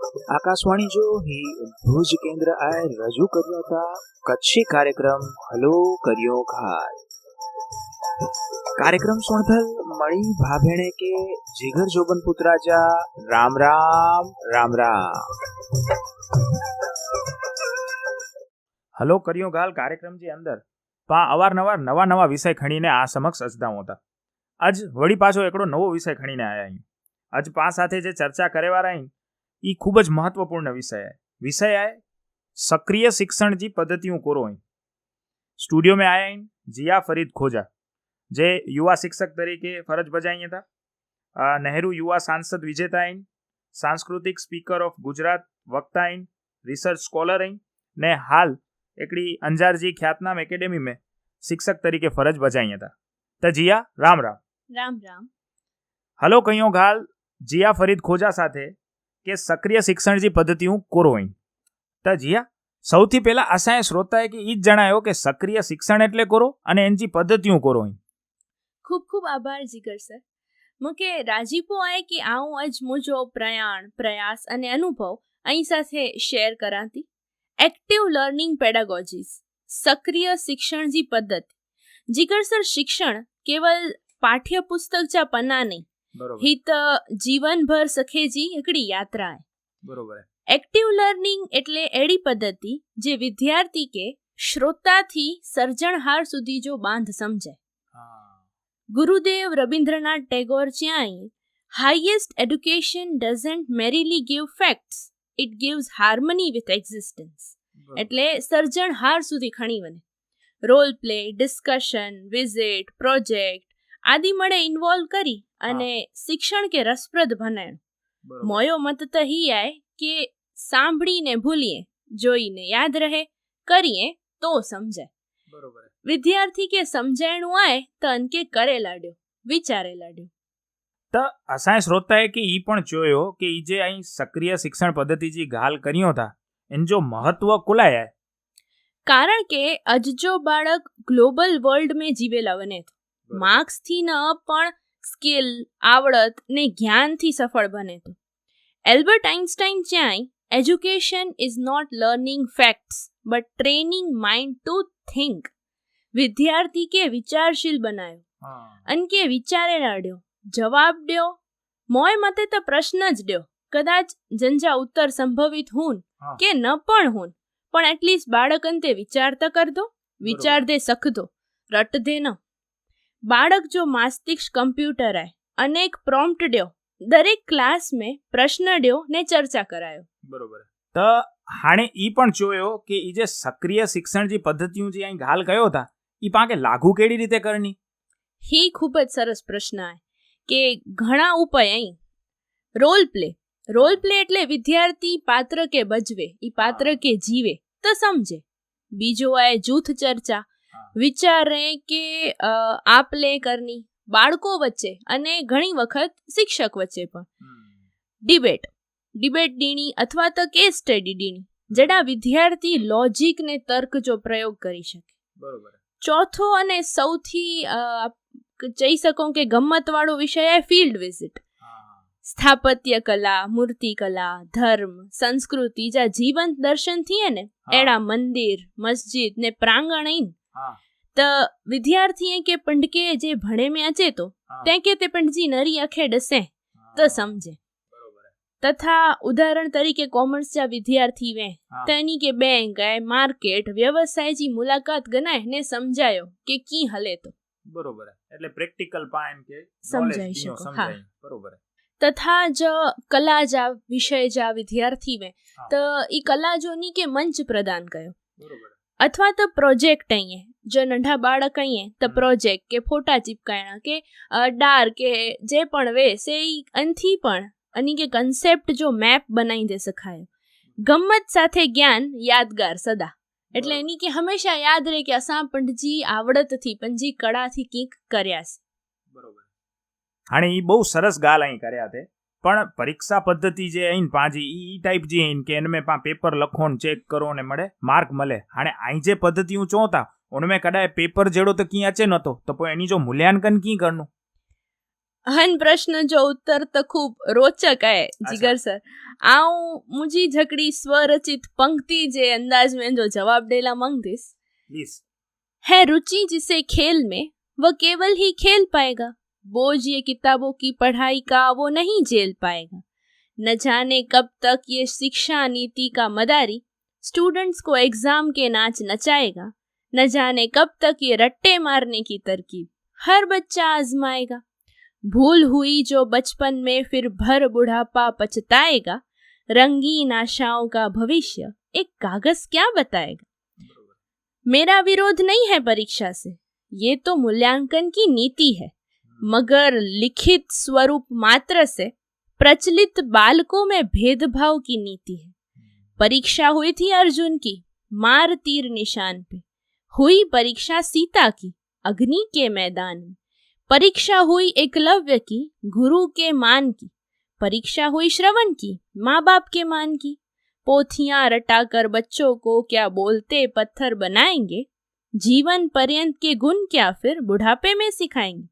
આકાશવાણી જો ભુજ કેન્દ્ર આય રજૂ કર્યા હતા કચ્છી કાર્યક્રમ હલો કર્યો ઘાલ કાર્યક્રમ સુણધલ મળી ભાભેણે કે જીગર જોબન પુત્રાજા રામ રામ રામ રામ હલો કર્યો ગાલ જે અંદર પા અવારનવાર નવા નવા વિષય ખણીને આ સમક્ષ અજદાઉં હતા આજ વળી પાછો એકડો નવો વિષય ખણીને આયા અહીં આજ પા સાથે જે ચર્ચા કરેવા રહી એ ખૂબ જ મહત્વપૂર્ણ વિષય है विषय है सक्रिय शिक्षण जी पद्धतियों कोरो અહીં સ્ટુડિયો में आया इन जिया फरीद खोजा જે યુવા શિક્ષક તરીકે ફરજ બજાવી હતા અ, નહેરુ યુવા સાંસદ વિજેતા આઈન સાંસ્કૃતિક સ્પીકર ઓફ ગુજરાત વક્તા આઈન રિસર્ચ સ્કોલર આઈન ને હાલ એકડી અંજારજી ખ્યાતનામ એકેડેમી में શિક્ષક તરીકે ફરજ બજાવી હતા તો જીયા રામ રામ રામ રામ હલો કયો ગાલ જીયા ફરીદ ખોજા સાથે કે સક્રિય શિક્ષણજી પદ્ધતિઓ કોરોઈન તો જીયા, સૌથી પહેલા આશાએ શ્રોતાએ કે ઈ જ જણાયો કે સક્રિય શિક્ષણ એટલે કરો અને એની પદ્ધતિ હું કોરોઈન ખૂબ ખૂબ આભાર જીગર સર. મુકે રાજીપો આય કે આऊं અજ મુજો પ્રયાણ, પ્રયાસ અને અનુભવ અહીં સાથે શેર કરાતી. એક્ટિવ લર્નિંગ પેડાગોજીસ સક્રિય શિક્ષણજી પદ્ધતિ. જીગર સર, શિક્ષણ કેવલ પાઠ્યપુસ્તક જા પન્ના નહીં હિત જીવનભર સખેજી એકડી યાત્રા બરોબર એક્ટિવ લર્નિંગ એટલે એડી પદ્ધતિ જે વિદ્યાર્થી કે શ્રોતાથી સર્જનહાર સુધી જો બાંધ સમજાય Gurudev Rabindranath Tagore જ્યાંય highest education doesn't merely give facts it gives harmony with existence એટલે સર્જનહાર સુધી ખણી બને role play discussion visit project આદિ મળે ઇન્વોલ્વ કરી અને શિક્ષણ કે રસપ્રદ ભણાણ મોયો મત તો હી આય કે સાંભળીને ભૂલીએ જોઈને યાદ રહે કરીએ તો સમજાય વિદ્યાર્થી કે સમજાયણું આય તો અનકે કરે લાડ્યો વિચારે લાડ્યો. તો અસાય શ્રોતાએ કે ઈ પણ જોયો કે ઈ જે અહીં સક્રિય શિક્ષણ પદ્ધતિ જે ગાલ કર્યો હતા એન જો મહત્વ કુલાય કારણ કે અજજો બાળક ગ્લોબલ વર્લ્ડ મેં જીવેલા બને તો. માર્ક્સથી ન પણ સ્કિલ આવડત ને જ્ઞાનથી સફળ બને તો. Albert Einstein જ્યાંય education is not learning facts but training mind to think વિદ્યાર્થી કે વિચારશીલ બનાવ્યો અન કે વિચારે નડ્યો જવાબ દ્યો મોય મતે તો પ્રશ્ન જ ડ્યો. કદાચ જંજા ઉત્તર સંભવિત હું. કે ન પણ હું પણ એટલીસ્ટ બાળક અંતે વિચાર તો કરતો વિચાર દે સખતો. રટ દે ન. બાળક જો માસ્તિષ્ક કમ્પ્યુટર આય અનેક પ્રોમ્પ્ટ ડ્યો. દરેક ક્લાસ મેં પ્રશ્ન ડ્યો ને ચર્ચા કરાયો. બરોબર. તો હાણે ઈ પણ જોયો કે ઈ જે સક્રિય શિક્ષણ જે પદ્ધતિઓ જે અહીં ગાલ કયો હતા ઈ પાકે લાગુ કેડી રીતે કરની? હી ખૂબ જ સરસ પ્રશ્ન આય કે ઘણા ઉપાય અહીં. રોલ પ્લે રોલ પ્લે એટલે વિદ્યાર્થી પાત્ર કે ભજવે ઈ પાત્ર કે જીવે તો સમજે. બીજો આય જૂથ ચર્ચા વિચાર કે આપ લે કરની બાળકો વચ્ચે અને ઘણી વખત શિક્ષક વચ્ચે પણ. ડિબેટ. ડિબેટ ડીણી અથવા તો કેસ સ્ટડી ડીણી જેના વિદ્યાર્થી લોજિક ને તર્ક જો પ્રયોગ કરી શકે. બરોબર. ચોથો અને સૌથી જઈ શકો કે ગમત વાળો વિષય એ ફિલ્ડ વિઝિટ. સ્થાપત્ય કલા મૂર્તિ કલા ધર્મ સંસ્કૃતિ જ્યાં જીવંત દર્શન થઈએ ને એડા મંદિર મસ્જિદ ને પ્રાંગણ. તો વિદ્યાર્થીએ કે પંડકે જે ભણે મેં અચે તો તે કે તે પંડજી નરી અખે ડસે તો સમજે. તથા ઉદાહરણ તરીકે કોમર્સ જા વિદ્યાર્થી વે. તેની કે બેંક માર્કેટ વ્યવસાય જી મુલાકાત ગનાય ને સમજાયો કે કી હલે તો. બરોબર એટલે પ્રેક્ટિકલ પા એમ કે સમજાઈ શકો, હા. બરોબર તથા જ કલા જા વિષય જા વિદ્યાર્થી વે. તો ઈ કલા જોની કે મંચ પ્રદાન કયો બરોબર અથવા તો પ્રોજેક્ટ અહીંયા. જો નંઢા બાળક અહીંયા તો પ્રોજેક્ટ કે ફોટા ચીપકાયણા કે ડાર કે જે પણ વે એ અનથી અંથી પણ અને કે કન્સેપ્ટ જો મેપ બનાવી દે સખાયો ગમ્મત સાથે જ્ઞાન યાદગાર સદા. એટલે એની કે હંમેશા યાદ રહે કે અસા પંડજી આવડતથી પંજી કળાથી કંઈક કર્યા છે. બરોબર. અને એ બહુ સરસ ગાલ અહીં કર્યા તે. પણ પરીક્ષા પદ્ધતિ જે અહીં પાછી ઈ ટાઈપ જે અહીં કે એનમે પા પેપર લખો ને ચેક કરો ને મળે માર્ક મળે. હાણે અહીં જે પદ્ધતિ હું ચોતા ઉનમે કદાય પેપર જેડો તો ક્યાં છે નતો તો પછી એની જો મૂલ્યાંકન કી કરનું? હન પ્રશ્ન જો ઉત્તર તો ખૂબ રોચક હે જીગર સર. આઉં મુજી ઝકડી સ્વરચિત પંક્તિ જે અંદાજ મેં જો જવાબ દેલા માંગતીસ પ્લીઝ है रुचि जिसे खेल में वह केवल ही खेल पाएगा बोझ ये किताबों की पढ़ाई का वो नहीं झेल पाएगा। न जाने कब तक ये शिक्षा नीति का मदारी स्टूडेंट्स को एग्ज़ाम के नाच नचाएगा। न जाने कब तक ये रट्टे मारने की तरकीब हर बच्चा आजमाएगा। भूल हुई जो बचपन में फिर भर बुढ़ापा पछताएगा, रंगीन आशाओं का भविष्य एक कागज़ क्या बताएगा? मेरा विरोध नहीं है परीक्षा से। ये तो मूल्यांकन की नीति है। मगर लिखित स्वरूप मात्र से प्रचलित बालकों में भेदभाव की नीति है। परीक्षा हुई थी अर्जुन की, मार तीर निशान पे। हुई परीक्षा सीता की, अग्नि के मैदान में। परीक्षा हुई एकलव्य की, गुरु के मान की। परीक्षा हुई श्रवण की माँ बाप के मान की। पोथियाँ रटाकर बच्चों को क्या बोलते, पत्थर बनाएँगे? जीवन पर्यंत के गुण क्या फिर बुढ़ापे में सिखाएँगे?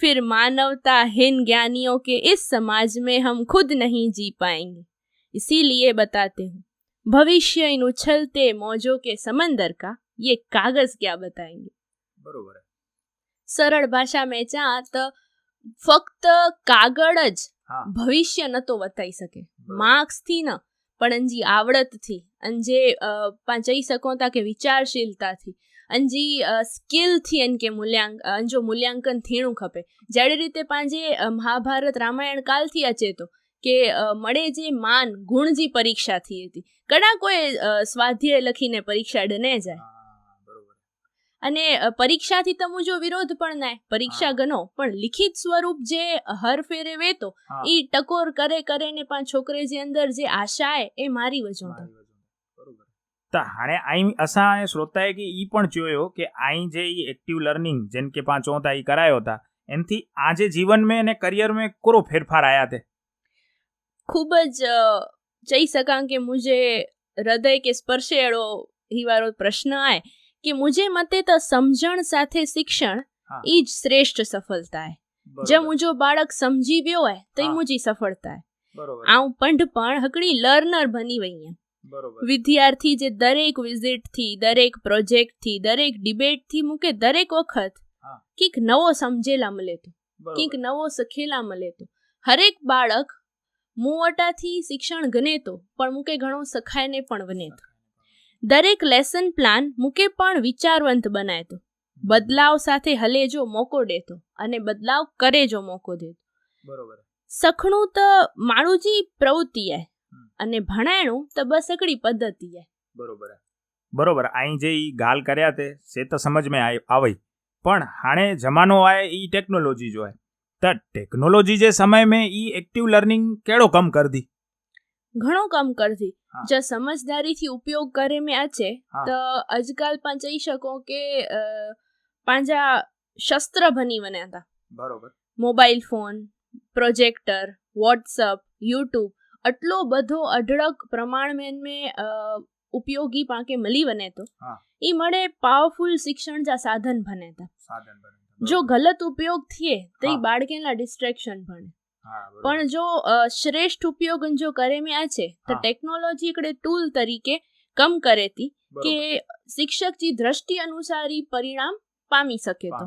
फिर मानवताहीन ज्ञानियों के इस समाज में हम खुद नहीं जी पाएंगे इसीलिए बताते हूँ भविष्य इन उछलते मौजों के समंदर का ये कागज क्या बताएंगे બરોબર સરળ ભાષામાં ચા તો ફક્ત કાગળ જ હા ભવિષ્ય નતો બતાવી શકે માર્ક્સથી ન પણ અંજી આવડતથી અને જે અ, પા જઈ શકો તા કે વિચારશીલતાથી અંજી સ્કિલથી અન કે મૂલ્યાંક અંજો મૂલ્યાંકન થીણું ખપે. જડી રીતે પાંજે મહાભારત રામાયણ કાલથી અચેતો કે મળે જે માન ગુણજી પરીક્ષા થઈ હતી. ઘણા કોઈ સ્વાધ્યાય લખીને પરીક્ષા ડને જાય. અને પરીક્ષાથી તમુ જો વિરોધ પણ નાય પરીક્ષા. ગનો પણ લિખિત સ્વરૂપ જે હર ફેરે વેતો એ ઈ ટકોર કરે કરે ને પા છોકરે જે અંદર જે આશા એ મારી વજો તો હાણે અહીં અસાં શ્રોતાએ કે એ પણ જોયો કે અહીં જે એ એક્ટિવ લર્નિંગ જેમ કે પાંચ હતા એ કરાયો હતા એનાથી આજે જીવન મેં અને કરિયર મેં કોરો ફેરફાર આયા તે? ખૂબ જ જઈ શકાં કે મુજે હૃદય કે સ્પર્શે એડો હિવારો પ્રશ્ન આય કે મુજે મતે તો સમજણ સાથે શિક્ષણ એ જ શ્રેષ્ઠ સફળતા હે જે મુજો બાળક સમજી ગયો હોય તો મુજી સફળતા હે આવું પંઢ પણ હકડી લર્નર બની વઈએ વિદ્યાર્થી જે દરેક વિઝિટથી દરેક પ્રોજેક્ટથી દરેક ડિબેટથી મૂકે દરેક વખત. કંઈક નવો સમજેલા મળે તો કંઈક. નવો શીખેલા મળે તો. હરેક બાળક મુવટાથી શિક્ષણ ગણે તો પણ મૂકે ઘણો સખાયને પણ બને તો. દરેક લેસન પ્લાન મૂકે પણ વિચારવંત બનાય તો. બદલાવ સાથે હલે જો મોકો દેતો અને બદલાવ કરે જો મોકો દેતો બરોબર. સખણું તો માણુજી પ્રવૃત્તિ હમ. અને ભણાયણું તો બસ એકડી પદ્ધતિ હે. બરોબર બરોબર અહીં જે ઈ ગાલ કર્યા તે સે તો સમજ મેં આવી. પણ હાણે જમાનો આય ઈ ટેકનોલોજી જો હે તો ટેકનોલોજી જે સમય મેં ઈ એક્ટિવ લર્નિંગ કેળો કમ કર દી ઘણો કમ કરતી જો સમજદારીથી ઉપયોગ કરે મેં આ છે તો આજકાલ પણ જઈ શકો કે પાંજા શસ્ત્ર બની બન્યા હતા બરોબર. Mobile phone projector WhatsApp YouTube આટલો બધો અઢળક પ્રમાણ મેં ઉપયોગી પાંકે મળી બને તો એ મળે પાવરફુલ શિક્ષણ જા સાધન બને તા. જો ગલત ઉપયોગ થયે તો એ હા. બાળકેના ડિસ્ટ્રેક્શન ભણે પણ જો શ્રેષ્ઠ ઉપયોગ જો કરે મેં આ છે તો. ટેકનોલોજી એકડે ટૂલ તરીકે કમ કરે તી કે. શિક્ષક જી દ્રષ્ટિ અનુસારી પરિણામ પામી શકે તો.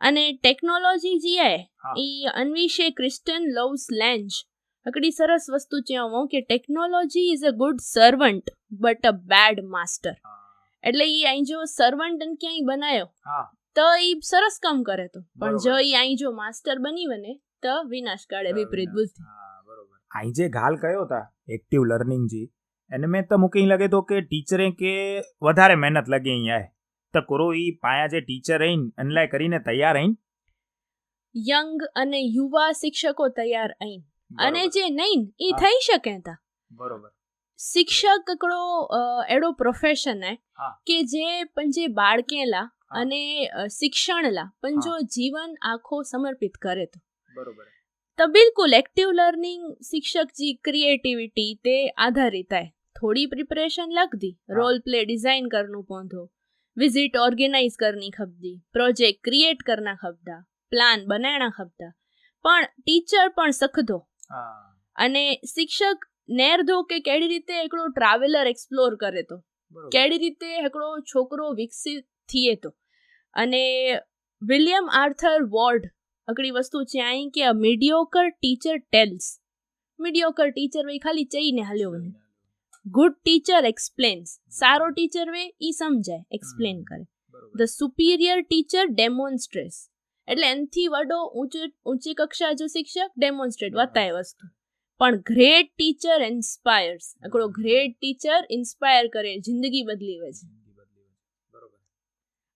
અને ટેકનોલોજી જી એ અન્વિશે ક્રિસ્ટન લવ્સ લેન્જ હકડી સરસ વસ્તુ ચેવો કે technology is a good servant but a bad master હા. એટલે એ અહીં જો સર્વન્ટ ક્યાંય બનાયો હા. તો એ સરસ કામ કરે તો. પણ. જો એ અહીં જો માસ્ટર બની બને તો વિનાશ કાઢે વિપરીત બુદ્ધિ. હા અહીં જે ગાલ કયો હતા એક્ટિવ લર્નિંગ જી એને મેં તો મૂકી લાગે તો કે ટીચરે કે વધારે મહેનત લગે અહીંયા તો કરો એ પાયા જે ટીચર રહીને અનલાય કરીને તૈયાર રહીને યંગ અને યુવા શિક્ષકો તૈયાર અહીં અને જે નહીં એ થઈ શકે તા. બરોબર. શિક્ષક કકડો એડો પ્રોફેશન હે કે જે પણ જે બાળકેલા અને શિક્ષણલા પણ જો જીવન આખો સમર્પિત કરે તો. બરોબર. તો બિલકુલ એક્ટિવ લર્નિંગ શિક્ષક શિક્ષકજી ક્રિએટિવિટી તે આધારિત હે. થોડી પ્રિપરેશન લગતી રોલ પ્લે ડિઝાઇન કરનું પોંધો વિઝિટ ઓર્ગેનાઇઝ કરની ખબદી પ્રોજેક્ટ ક્રિએટ કરના ખબદા પ્લાન બનાણા ખબદા પણ ટીચર પણ સખધો. અને શિક્ષક નેરધો કે કેડી રીતે એકડો ટ્રાવેલર એક્સપ્લોર કરે તો? કેડી રીતે એકડો છોકરો વિકસિત થઈએ તો? અને વિલિયમ આર્થર વોર્ડ અકડી વસ્તુ છે આઈ કે mediocre teacher tells mediocre teacher way ખાલી ચઈને હાલ્યો વને ગુડ ટીચર એક્સપ્લેન્સ સારો ટીચર વે ઈ સમજાય એક્સપ્લેન કરે. ધ સુપિરિયર ટીચર ડેમોન્સ્ટ્રેટ્સ એટલે એનથી વડો ઊંચી ઊંચી કક્ષા જો શિક્ષક ડેમોન્સ્ટ્રેટ વતાય વસ્તુ. પણ ગ્રેટ ટીચર ઇન્સ્પાયર્સ આકડો ગ્રેટ ટીચર ઇન્સ્પાયર કરે જિંદગી બદલીવે છે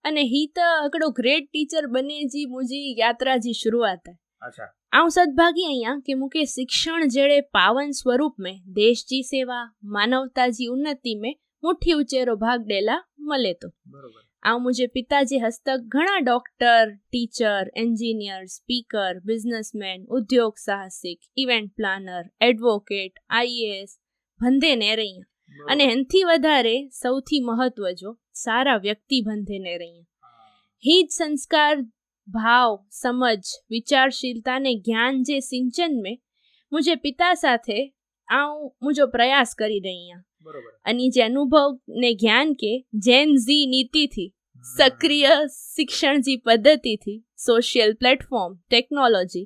અને હી તો આકડો ગ્રેટ ટીચર બને જી મુજી યાત્રા જી શરૂઆત અચ્છા. આઉં સદભાગી અહીંયા કે મુકે શિક્ષણ જેડે પાવન સ્વરૂપ મેં દેશ જી સેવા માનવતા જી ઉન્નતિ મેં મુઠ્ઠી ઉચેરો ભાગ ડેલા મળે તો. બરોબર. આ મુજબ પિતાજી હસ્તક ઘણા doctor teacher engineer speaker businessman ઉદ્યોગ સાહસિક ઇવેન્ટ પ્લાનર એડવોકેટ આઈએએસ ભંધે ને રહ્યા અને એનથી વધારે સૌથી મહત્વ જો સારા વ્યક્તિ ભંધે ને રહ્યા હિત સંસ્કાર ભાવ સમજ વિચારશીલતાને જ્ઞાન જે સિંચન મેં મુજે પિતા સાથે આ હું મુજો પ્રયાસ કરી રહી અને જે અનુભવ ને જ્ઞાન કે જેન ઝી નીતિથી સક્રિય શિક્ષણજી પદ્ધતિથી સોશિયલ પ્લેટફોર્મ ટેકનોલોજી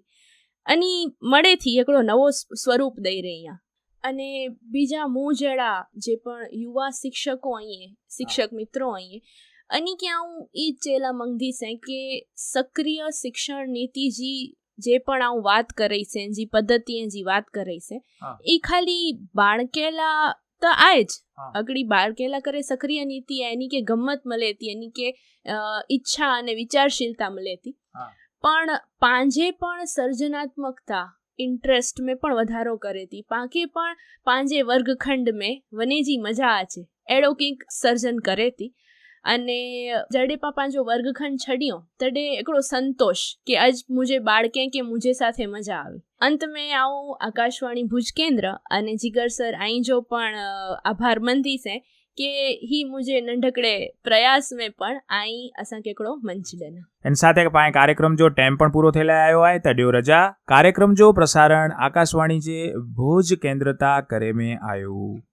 અને મળેથી એકડો નવો સ્વરૂપ દઈ રહી અને બીજા મોજડા જે પણ યુવા શિક્ષકો અહીંયા શિક્ષક મિત્રો અહીંયા અને ક્યાં હું એ જ ચેલા માંગતી છે કે સક્રિય શિક્ષણ નીતિજી જે પણ હું વાત કરી છે જે પદ્ધતિ જે વાત કરી છે એ ખાલી બાળકેલા તો આય જ. અગડી બાળકેલા કરે સક્રિય નીતિ એની કે ગમત મળેતી એની કે ઈચ્છા અને વિચારશીલતા મળેતી પણ પાંજે પણ સર્જનાત્મકતા ઇન્ટરેસ્ટ મેં પણ વધારો કરેતી પાંકે પણ પાંજે વર્ગખંડ મેં વનેજી મજા આ છે એડો કંઈક સર્જન કરેતી અને જડે પાપા જો વર્ગખંડ છડ્યો તડે એકડો સંતોષ કે આજ મુજે બાળકે કે મુજે સાથે મજા આવી. અંત મેં આવું આકાશવાણી ભુજ કેન્દ્ર અને જીગર સર અહીં જો પણ આભાર મંદી છે કે ही मुझे नंढकड़े પ્રયાસ મેં પણ આઈ અસાં કેકડો મંચ દેના એન સાથે પાસે કાર્યક્રમ જો ટાઈમ પણ પૂરો થયેલા આવ્યો હોય તડ્યો રજા. કાર્યક્રમ જો પ્રસારણ આકાશવાણી જે ભુજ કેન્દ્રતા કરે મેં આવ્યું